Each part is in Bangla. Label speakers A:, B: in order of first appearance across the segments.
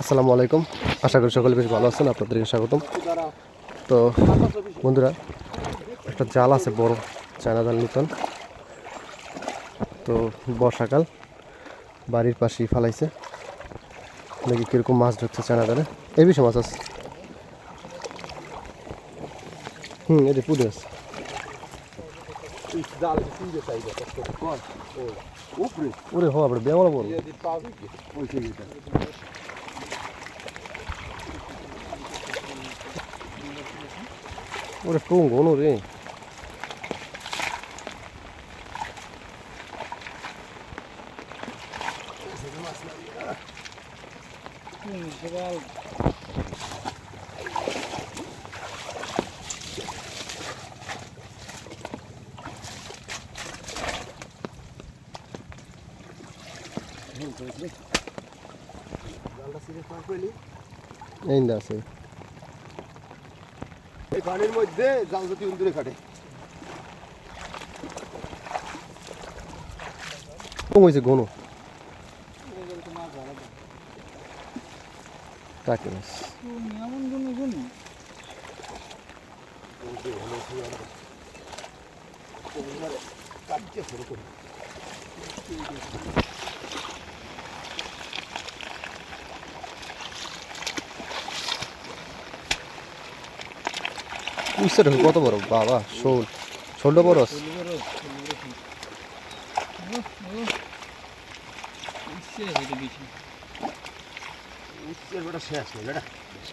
A: আসসালামু আলাইকুম। আশা করি সকলে বেশ ভালো আছেন, আপনাদেরকে স্বাগতম। তো বন্ধুরা, একটা জাল আছে বড়, চায়না জাল নতুন। তো বর্ষাকাল, বাড়ির পাশেই ফালাইছে। দেখি কীরকম মাছ ধরছে চায়না জালে। এই বিষয় মাছ আছে। হুম, এটি পুড়ে আছে iktidar bitince sayıda başladık. Var. Evet. Upri. Upri ha bir ben ola var. Yedi
B: pavik.
C: O şey yeter.
A: Upri kung olur ya.
D: Kung şeval.
A: এই না আছে
C: এই পানির মধ্যে জাল যদি উন্দুরে কাটে
A: টুং হয়েছে
C: কাটছে শুরু করে।
A: উচ্ছের কত বড়? বাবা, শোল, শোলটা বড়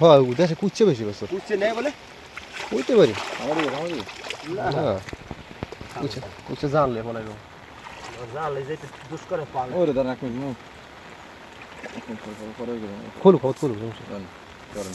A: হ্যাঁ দেশে কুচ্ছে বেশি বছর।
C: উচ্চে নেই বলে
A: বুঝতে পারি? হ্যাঁ কুচ্ছে কুচ্ছে জানলে মনে হয়।
C: জাল যেতে দুষ্করে পাল
B: ওরে দাঁড়া এক মিনিট নো এক মিনিট পরে পরে পরে
A: খুলু খুলু। সমস্যা
B: করেন করেন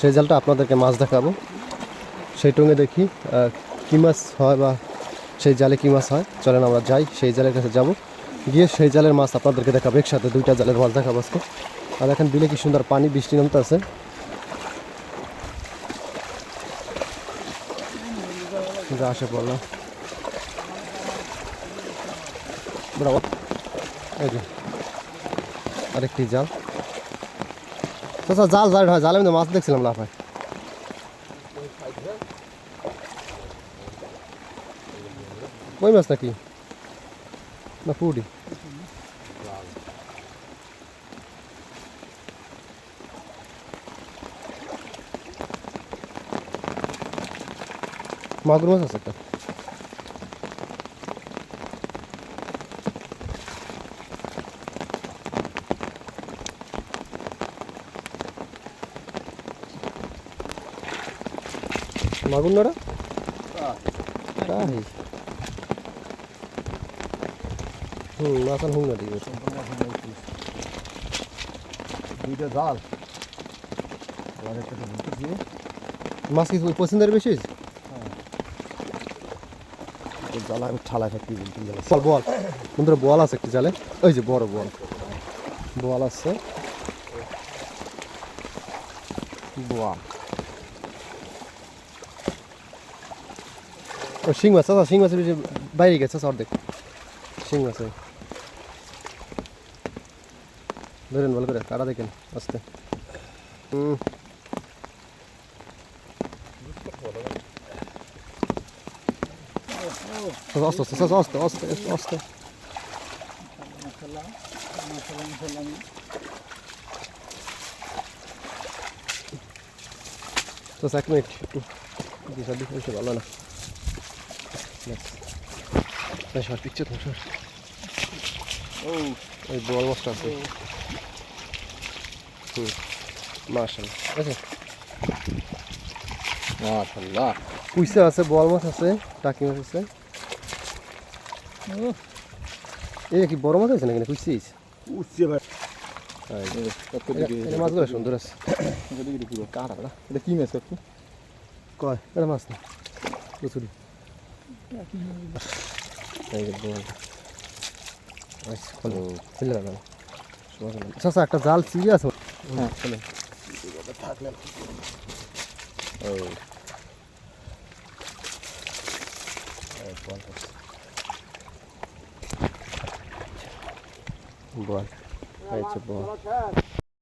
A: সেই জালটা আপনাদেরকে মাছ দেখাবো। সেই টঙ্গে দেখি কী মাছ হয় বা সেই জালে কী মাছ হয়। চলেন আমরা যাই, সেই জালের কাছে যাব। গিয়ে সেই জালের মাছ আপনাদেরকে দেখাবো, একসাথে দুইটা জালের মাছ দেখাবো আজকে। আর এখন বিলে কি সুন্দর পানি, বৃষ্টি নামতে আছে আসে পড়লাম আরেকটি জাল। চাচা জাল জাল হয় জালের মধ্যে মাছ দেখছিলাম লাফায় কই মাছ নাকি? না পুরি মাগুর মাছ আছে একটা। না তাই হুম মাছান হুম না ঠিক আছে
C: দুইটা জাল।
A: মাছ কি পছন্দের বেশি?
C: জাল আমি ঠালা থাকতে বলতে
A: বল বল। বন্ধুরা বল আছে একটি জালে। ওই যে বড় বল। বল আছে। বল। ও শিং মাছ আচ্ছা শিং মাছের বেশি বাইরে গেছে অর্ধেক। শিং মাছ। ধরেন ভালো করে কাটা দেখেন, আস্তে। হুম। আস্তে আস্তে আস্তে আস্তে আস্তে আস্তে তো এক মিনিট। ভালো না। সর পিচ্ছে তো সর।
B: ও।
A: ওই বল মাছটা আছে। হুম। মার্শাল আছে কুইসা আছে বল মাছ আছে টাকি মাছ আছে এই কি বড় মাছ আছে নাকি? কুইছিস
C: উঠছে ভাই।
A: মাছগুলো সুন্দর আছে।
B: কাটা এটা কি মাছ
A: কয়? এটা মাছ না। কচুরি। এই যে বল আচ্ছা খোলো ছিল না আচ্ছা একটা জাল চিড়ে আছে
B: হ্যাঁ
A: খোলো
B: ও
A: বল এই যে বল